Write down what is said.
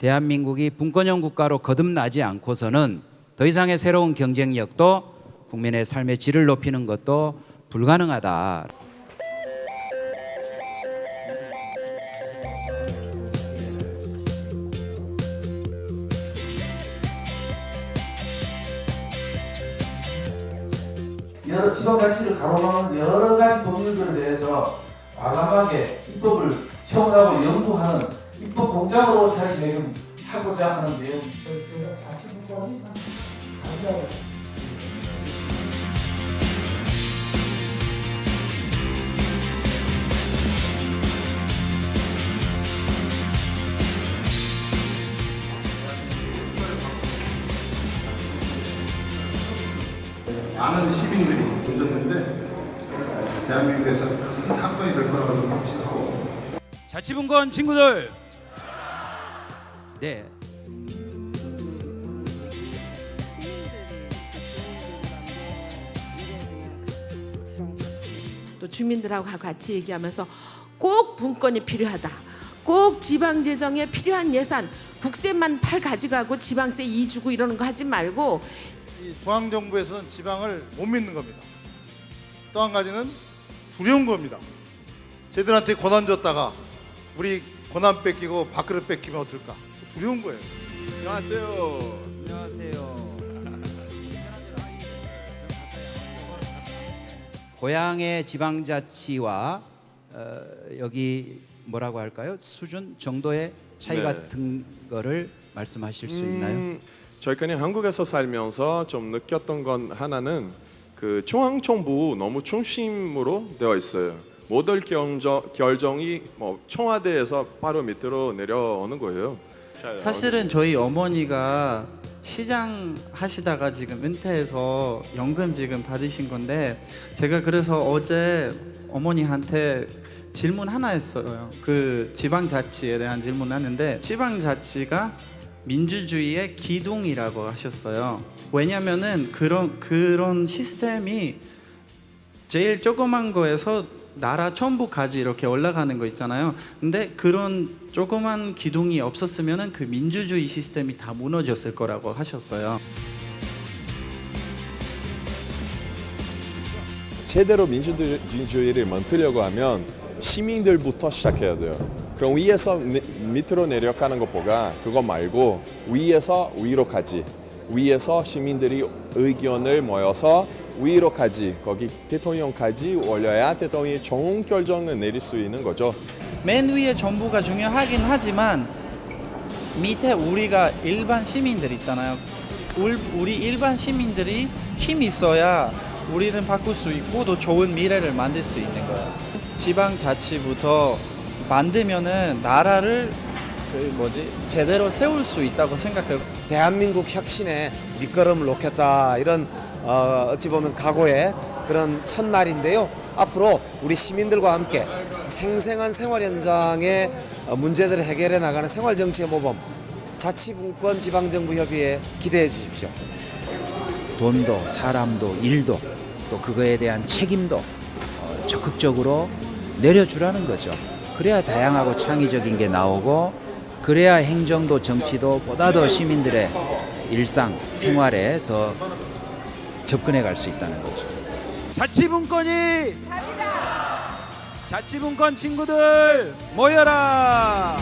대한민국이 분권형 국가로 거듭나지 않고서는 더 이상의 새로운 경쟁력도 국민의 삶의 질을 높이는 것도 불가능하다. 여러 지방자치를 가로막는 여러 가지 법률들에 대해서 과감하게 입법을 청원하고 연구하는 입법 공장으로 자리매김하고자 하는 내용. 제가 자치분권이 아니라고 많은 시민들이 오셨는데 대한민국에서 큰 사건이 될 거라고 좀 확신하고 자치분권 친구들. 네. 시민들이 또 주민들이 만든 지방 자치 또 주민들하고 같이 얘기하면서 꼭 분권이 필요하다. 꼭 지방 재정에 필요한 예산 국세만 팔 가져가고 지방세 이 주고 이러는 거 하지 말고 이 중앙 정부에서는 지방을 못 믿는 겁니다. 또 한 가지는 두려운 겁니다. 쟤들한테 권한 줬다가 우리 권한 뺏기고 밥그릇 뺏기면 어떨까? 두려운 거예요. 안녕하세요. 안녕하세요. 고향의 지방자치와 어, 여기 뭐라고 할까요? 수준 정도의 차이 네. 같은 거를 말씀하실 수 있나요? 음, 저희 그냥 한국에서 살면서 좀 느꼈던 건 하나는 그 중앙 정부 너무 중심으로 되어 있어요. 모든 결정, 결정이 뭐 청와대에서 바로 밑으로 내려오는 거예요. 사실은 저희 어머니가 시장 하시다가 지금 은퇴해서 연금 지금 받으신 건데 제가 그래서 어제 어머니한테 질문 하나 했어요. 그 지방자치에 대한 질문을 했는데 지방자치가 민주주의의 기둥이라고 하셨어요. 왜냐면은 그런 그런 시스템이 제일 조그만 거에서 나라 전부까지 이렇게 올라가는 거 있잖아요. 근데 그런 조그만 기둥이 없었으면은 그 민주주의 시스템이 다 무너졌을 거라고 하셨어요. 제대로 민주주의를 만들려고 하면 시민들부터 시작해야 돼요. 그럼 위에서 미- 밑으로 내려가는 것보다 그거 말고 위에서 위로까지 위에서 시민들이 의견을 모여서 위로까지 거기 대통령까지 올려야 대통령이 좋은 결정을 내릴 수 있는 거죠. 맨 위에 정부가 중요하긴 하지만 밑에 우리가 일반 시민들 있잖아요. 울- 우리 일반 시민들이 힘 있어야 우리는 바꿀 수 있고 또 좋은 미래를 만들 수 있는 거예요. 지방 자치부터 만들면은 나라를 그 뭐지 제대로 세울 수 있다고 생각해요. 대한민국 혁신에 밑거름을 놓겠다 이런 어, 어찌 보면 각오의 그런 첫날인데요. 앞으로 우리 시민들과 함께 생생한 생활 현장의 어, 문제들을 해결해 나가는 생활 정치의 모범 자치분권 지방정부 협의회 기대해 주십시오. 돈도 사람도 일도 또 그거에 대한 책임도 어, 적극적으로 내려주라는 거죠. 그래야 다양하고 창의적인 게 나오고 그래야 행정도 정치도 보다 더 시민들의 일상 생활에 더 접근해 갈 수 있다는 거죠. 자치분권이 자치분권 친구들 모여라.